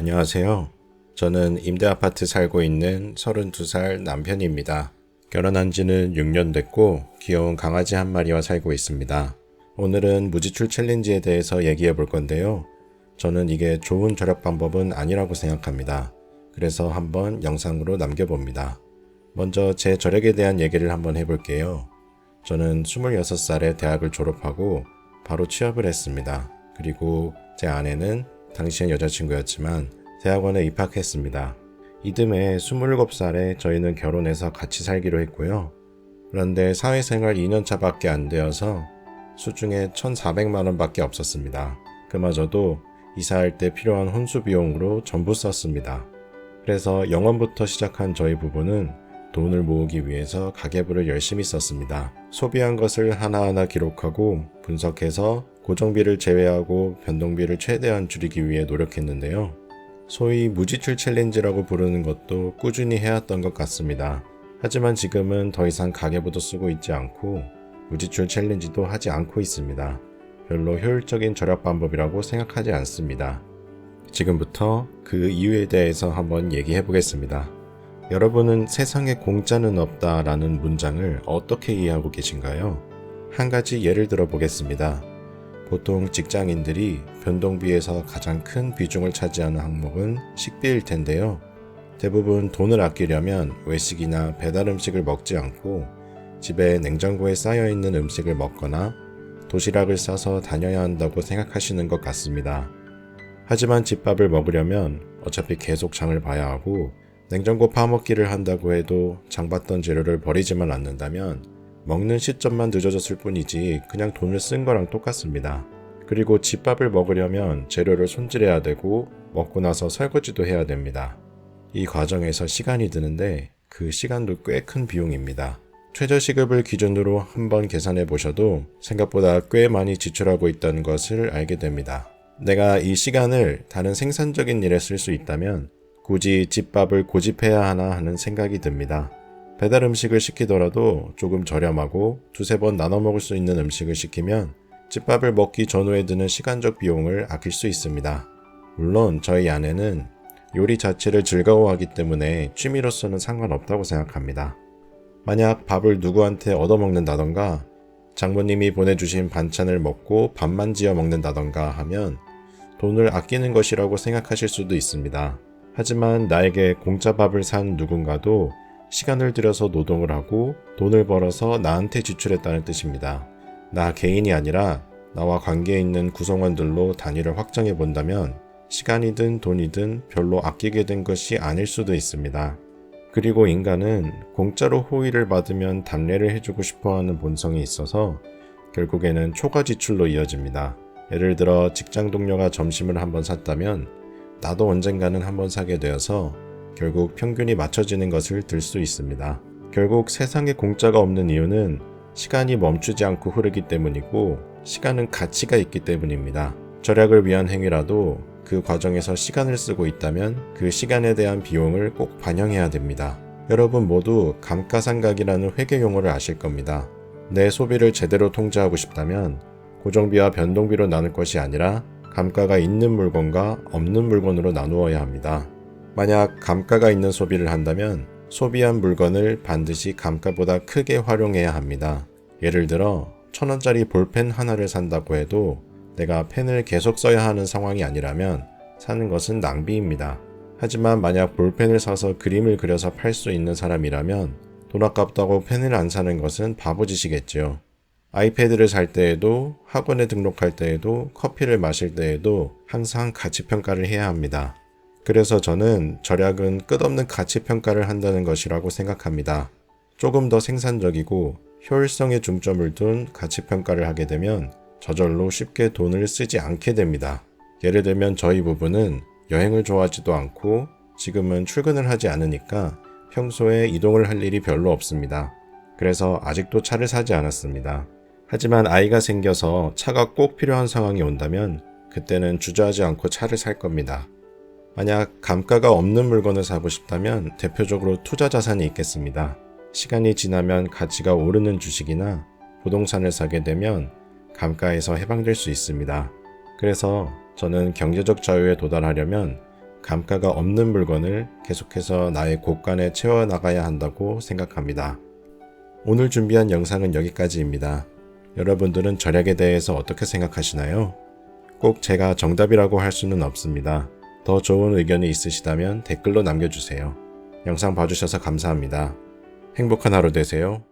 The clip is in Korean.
안녕하세요. 저는 임대 아파트 살고 있는 32살 남편입니다. 결혼한 지는 6년 됐고 귀여운 강아지 한 마리와 살고 있습니다. 오늘은 무지출 챌린지에 대해서 얘기해 볼 건데요. 저는 이게 좋은 절약 방법은 아니라고 생각합니다. 그래서 한번 영상으로 남겨봅니다. 먼저 제 절약에 대한 얘기를 한번 해볼게요. 저는 26살에 대학을 졸업하고 바로 취업을 했습니다. 그리고 제 아내는 당시엔 여자친구였지만 대학원에 입학했습니다. 이듬해 27살에 저희는 결혼해서 같이 살기로 했고요. 그런데 사회생활 2년차 밖에 안 되어서 수중에 1,400만 원 밖에 없었습니다. 그마저도 이사할 때 필요한 혼수 비용으로 전부 썼습니다. 그래서 영원부터 시작한 저희 부부는 돈을 모으기 위해서 가계부를 열심히 썼습니다. 소비한 것을 하나하나 기록하고 분석해서 고정비를 제외하고 변동비를 최대한 줄이기 위해 노력했는데요. 소위 무지출 챌린지라고 부르는 것도 꾸준히 해왔던 것 같습니다. 하지만 지금은 더 이상 가계부도 쓰고 있지 않고 무지출 챌린지도 하지 않고 있습니다. 별로 효율적인 절약 방법이라고 생각하지 않습니다. 지금부터 그 이유에 대해서 한번 얘기해 보겠습니다. 여러분은 세상에 공짜는 없다 라는 문장을 어떻게 이해하고 계신가요? 한 가지 예를 들어 보겠습니다. 보통 직장인들이 변동비에서 가장 큰 비중을 차지하는 항목은 식비일 텐데요. 대부분 돈을 아끼려면 외식이나 배달 음식을 먹지 않고 집에 냉장고에 쌓여 있는 음식을 먹거나 도시락을 싸서 다녀야 한다고 생각하시는 것 같습니다. 하지만 집밥을 먹으려면 어차피 계속 장을 봐야 하고 냉장고 파먹기를 한다고 해도 장봤던 재료를 버리지만 않는다면 먹는 시점만 늦어졌을 뿐이지 그냥 돈을 쓴 거랑 똑같습니다. 그리고 집밥을 먹으려면 재료를 손질해야 되고 먹고 나서 설거지도 해야 됩니다. 이 과정에서 시간이 드는데 그 시간도 꽤 큰 비용입니다. 최저시급을 기준으로 한번 계산해 보셔도 생각보다 꽤 많이 지출하고 있다는 것을 알게 됩니다. 내가 이 시간을 다른 생산적인 일에 쓸 수 있다면 굳이 집밥을 고집해야 하나 하는 생각이 듭니다. 배달 음식을 시키더라도 조금 저렴하고 두세 번 나눠 먹을 수 있는 음식을 시키면 집밥을 먹기 전후에 드는 시간적 비용을 아낄 수 있습니다. 물론 저희 아내는 요리 자체를 즐거워하기 때문에 취미로서는 상관없다고 생각합니다. 만약 밥을 누구한테 얻어먹는다던가 장모님이 보내주신 반찬을 먹고 밥만 지어 먹는다던가 하면 돈을 아끼는 것이라고 생각하실 수도 있습니다. 하지만 나에게 공짜 밥을 산 누군가도 시간을 들여서 노동을 하고 돈을 벌어서 나한테 지출했다는 뜻입니다. 나 개인이 아니라 나와 관계 있는 구성원들로 단위를 확정해 본다면 시간이든 돈이든 별로 아끼게 된 것이 아닐 수도 있습니다. 그리고 인간은 공짜로 호의를 받으면 답례를 해주고 싶어 하는 본성이 있어서 결국에는 초과 지출로 이어집니다. 예를 들어 직장 동료가 점심을 한번 샀다면 나도 언젠가는 한번 사게 되어서 결국 평균이 맞춰지는 것을 들 수 있습니다. 결국 세상에 공짜가 없는 이유는 시간이 멈추지 않고 흐르기 때문이고 시간은 가치가 있기 때문입니다. 절약을 위한 행위라도 그 과정에서 시간을 쓰고 있다면 그 시간에 대한 비용을 꼭 반영해야 됩니다. 여러분 모두 감가상각이라는 회계 용어를 아실 겁니다. 내 소비를 제대로 통제하고 싶다면 고정비와 변동비로 나눌 것이 아니라 감가가 있는 물건과 없는 물건으로 나누어야 합니다. 만약 감가가 있는 소비를 한다면 소비한 물건을 반드시 감가보다 크게 활용해야 합니다. 예를 들어 천 원짜리 볼펜 하나를 산다고 해도 내가 펜을 계속 써야 하는 상황이 아니라면 사는 것은 낭비입니다. 하지만 만약 볼펜을 사서 그림을 그려서 팔 수 있는 사람이라면 돈 아깝다고 펜을 안 사는 것은 바보짓이겠지요. 아이패드를 살 때에도 학원에 등록할 때에도 커피를 마실 때에도 항상 가치 평가를 해야 합니다. 그래서 저는 절약은 끝없는 가치 평가를 한다는 것이라고 생각합니다. 조금 더 생산적이고 효율성에 중점을 둔 가치 평가를 하게 되면 저절로 쉽게 돈을 쓰지 않게 됩니다. 예를 들면 저희 부부는 여행을 좋아하지도 않고 지금은 출근을 하지 않으니까 평소에 이동을 할 일이 별로 없습니다. 그래서 아직도 차를 사지 않았습니다. 하지만 아이가 생겨서 차가 꼭 필요한 상황이 온다면 그때는 주저하지 않고 차를 살 겁니다. 만약 감가가 없는 물건을 사고 싶다면 대표적으로 투자 자산이 있겠습니다. 시간이 지나면 가치가 오르는 주식이나 부동산을 사게 되면 감가에서 해방될 수 있습니다. 그래서 저는 경제적 자유에 도달하려면 감가가 없는 물건을 계속해서 나의 곳간에 채워나가야 한다고 생각합니다. 오늘 준비한 영상은 여기까지입니다. 여러분들은 절약에 대해서 어떻게 생각하시나요? 꼭 제가 정답이라고 할 수는 없습니다. 더 좋은 의견이 있으시다면 댓글로 남겨주세요. 영상 봐주셔서 감사합니다. 행복한 하루 되세요.